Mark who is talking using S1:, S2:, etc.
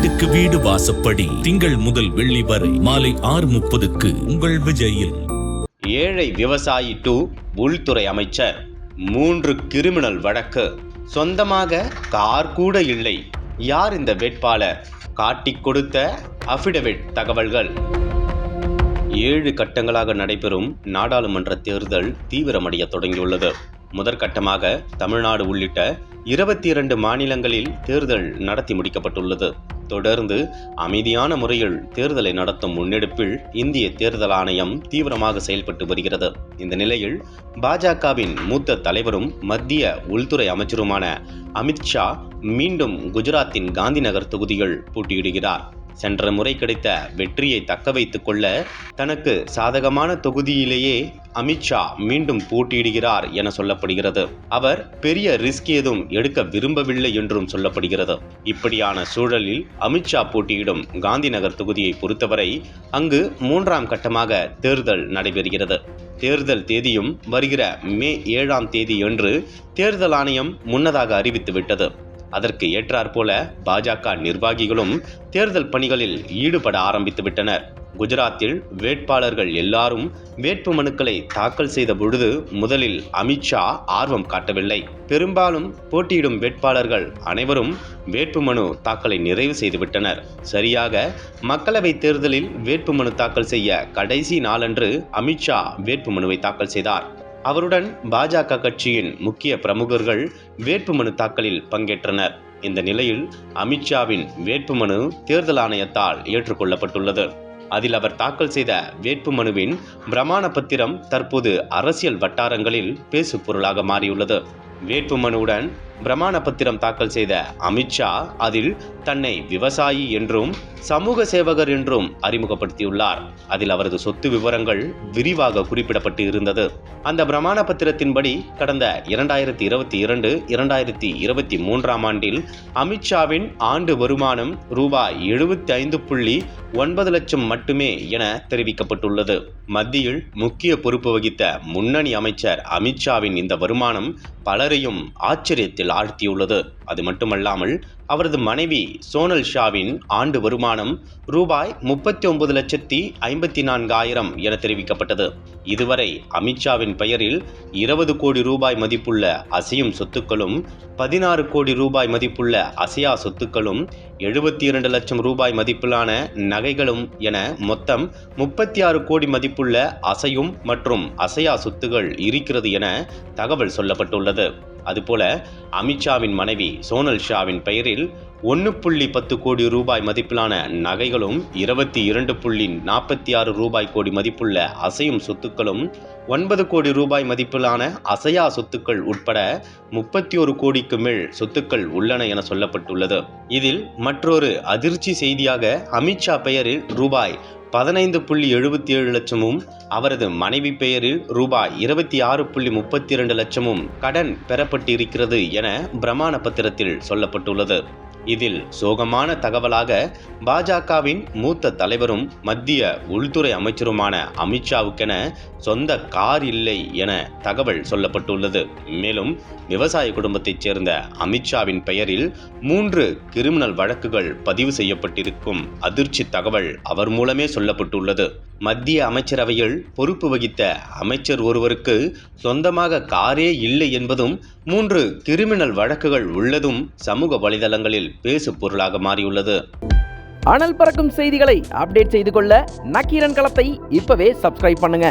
S1: வீட்டுக்கு வீடு வாசப்படி திங்கள் முதல் வெள்ளி வரை மாலை ஆறு முப்பதுக்கு உங்கள் விஜயில்.
S2: ஏழை விவசாயி டு உள்துறை அமைச்சர் மூன்று கிரிமினல் வழக்கு. சொந்தமாக கார் கூட இல்லை. யார் இந்த வேட்பாளர்? காட்டிக் கொடுத்த அஃபிடவிட் தகவல்கள். ஏழு கட்டங்களாக நடைபெறும் நாடாளுமன்ற தேர்தல் தீவிரமடைய தொடங்கியுள்ளது. முதற்கட்டமாக தமிழ்நாடு உள்ளிட்ட இருபத்தி இரண்டு மாநிலங்களில் தேர்தல் நடத்தி முடிக்கப்பட்டுள்ளது. தொடர்ந்து அமைதியான முறையில் தேர்தலை நடத்தும் முன்னெடுப்பில் இந்திய தேர்தல் ஆணையம் தீவிரமாக செயல்பட்டு வருகிறது. இந்த நிலையில் பாஜகவின் மூத்த தலைவரும் மத்திய உள்துறை அமைச்சருமான அமித்ஷா மீண்டும் குஜராத்தின் காந்திநகர் தொகுதியில் போட்டியிடுகிறார். சென்ற முறை கிடைத்த வெற்றியை தக்க வைத்துக் கொள்ள தனக்கு சாதகமான தொகுதியிலேயே அமித்ஷா மீண்டும் போட்டியிடுகிறார் என சொல்லப்படுகிறது. அவர் பெரிய ரிஸ்க் ஏதும் எடுக்க விரும்பவில்லை என்றும் சொல்லப்படுகிறது. இப்படியான சூழலில் அமித்ஷா போட்டியிடும் காந்திநகர் தொகுதியை பொறுத்தவரை அங்கு மூன்றாம் கட்டமாக தேர்தல் நடைபெறுகிறது. தேர்தல் தேதியும் வருகிற மே ஏழாம் தேதி என்று தேர்தல் ஆணையம் முன்னதாக அறிவித்துவிட்டது. அதற்கு ஏற்றாற்போல பாஜக நிர்வாகிகளும் தேர்தல் பணிகளில் ஈடுபட ஆரம்பித்துவிட்டனர். குஜராத்தில் வேட்பாளர்கள் எல்லாரும் வேட்பு மனுக்களை தாக்கல் செய்த பொழுது முதலில் அமித்ஷா ஆர்வம் காட்டவில்லை. பெரும்பாலும் போட்டியிடும் வேட்பாளர்கள் அனைவரும் வேட்புமனு தாக்கலை நிறைவு செய்துவிட்டனர். சரியாக மக்களவைத் தேர்தலில் வேட்புமனு தாக்கல் செய்ய கடைசி நாளன்று அமித்ஷா வேட்புமனுவை தாக்கல் செய்தார். அவருடன் பாஜக கட்சியின் முக்கிய பிரமுகர்கள் வேட்புமனு தாக்கலில் பங்கேற்றனர். இந்த நிலையில் அமித்ஷாவின் வேட்புமனு தேர்தல் ஆணையத்தால் ஏற்றுக்கொள்ளப்பட்டுள்ளது. அதில் அவர் தாக்கல் செய்த வேட்புமனுவின் பிரமாண பத்திரம் தற்போது அரசியல் வட்டாரங்களில் பேசு பொருளாக மாறியுள்ளது. வேட்புமனுவுடன் பிரமாண பத்திரம் தாக்கல் செய்த அமித்ஷா அதில் தன்னை விவசாயி என்றும் சமூக சேவகர் என்றும் அறிமுகப்படுத்தியுள்ளார். அதில் அவரது சொத்து விவரங்கள் விரிவாக குறிப்பிடப்பட்டு இருந்தது. அந்த பிரமாண பத்திரத்தின்படி கடந்த இரண்டாயிரத்தி இருபத்தி இரண்டு இரண்டாயிரத்தி இருபத்தி மூன்றாம் ஆண்டில் அமித்ஷாவின் ஆண்டு வருமானம் ரூபாய் எழுபத்தி ஐந்து புள்ளி ஒன்பது லட்சம் மட்டுமே என தெரிவிக்கப்பட்டுள்ளது. மத்தியில் முக்கிய பொறுப்பு வகித்த முன்னணி அமைச்சர் அமித்ஷாவின் இந்த வருமானம் பலரையும் ஆச்சரியத்தில் ஆழ்த்தியுள்ளது. அது மட்டுமல்லாமல் அவரது மனைவி சோனல் ஷாவின் ஆண்டு வருமானம் ரூபாய் முப்பத்தி ஒன்பது லட்சத்தி ஐம்பத்தி நான்காயிரம் என தெரிவிக்கப்பட்டது. இதுவரை அமித்ஷாவின் பெயரில் இருபது கோடி ரூபாய் மதிப்புள்ள அசையும் சொத்துக்களும் பதினாறு கோடி ரூபாய் மதிப்புள்ள அசையா சொத்துக்களும் எழுபத்தி இரண்டு லட்சம் ரூபாய் மதிப்பிலான நகைகளும் என மொத்தம் முப்பத்தி ஆறு கோடி மதிப்புள்ள அசையும் மற்றும் அசையா சொத்துகள் இருக்கிறது என தகவல் சொல்லப்பட்டுள்ளது. அதுபோல அமித்ஷாவின் மனைவி சோனல் ஷாவின் பெயரில் ஒன்று புள்ளி பத்து கோடி ரூபாய் மதிப்பிலான நகைகளும் இருபத்தி இரண்டு புள்ளி நாற்பத்தி ஆறு ரூபாய் கோடி மதிப்புள்ள அசையும் சொத்துக்களும் ஒன்பது கோடி ரூபாய் மதிப்பிலான அசையா சொத்துக்கள் உட்பட முப்பத்தி ஒரு கோடிக்கு மேல் சொத்துக்கள் உள்ளன என சொல்லப்பட்டுள்ளது. இதில் மற்றொரு அதிர்ச்சி செய்தியாக அமித்ஷா பெயரில் ரூபாய் பதினைந்து புள்ளி எழுபத்தி ஏழு லட்சமும் அவரது மனைவி பெயரில் ரூபாய் இருபத்தி ஆறு புள்ளி முப்பத்தி இரண்டு லட்சமும் கடன் பெறப்பட்டிருக்கிறது என பிரமாண பத்திரத்தில் சொல்லப்பட்டுள்ளது. இதில் சோகமான தகவலாக பாஜகவின் மூத்த தலைவரும் மத்திய உள்துறை அமைச்சருமான அமித்ஷாவுக்கென சொந்த கார் இல்லை என தகவல் சொல்லப்பட்டுள்ளது. மேலும் விவசாய குடும்பத்தைச் சேர்ந்த அமித்ஷாவின் பெயரில் மூன்று கிரிமினல் வழக்குகள் பதிவு செய்யப்பட்டிருக்கும் அதிர்ச்சி தகவல் அவர் மூலமே சொல்லப்பட்டுள்ளது. மத்திய அமைச்சரவையில் பொறுப்பு வகித்த அமைச்சர் ஒருவருக்கு சொந்தமாக காரே இல்லை என்பதும் மூன்று கிரிமினல் வழக்குகள் உள்ளதும் சமூக வலைதளங்களில் பேசு பொருளாக மாறியுள்ளது.
S3: அனல் பறக்கும் செய்திகளை அப்டேட் செய்து கொள்ள நக்கீரன் களத்தை இப்பவே சப்ஸ்கிரைப் பண்ணுங்க.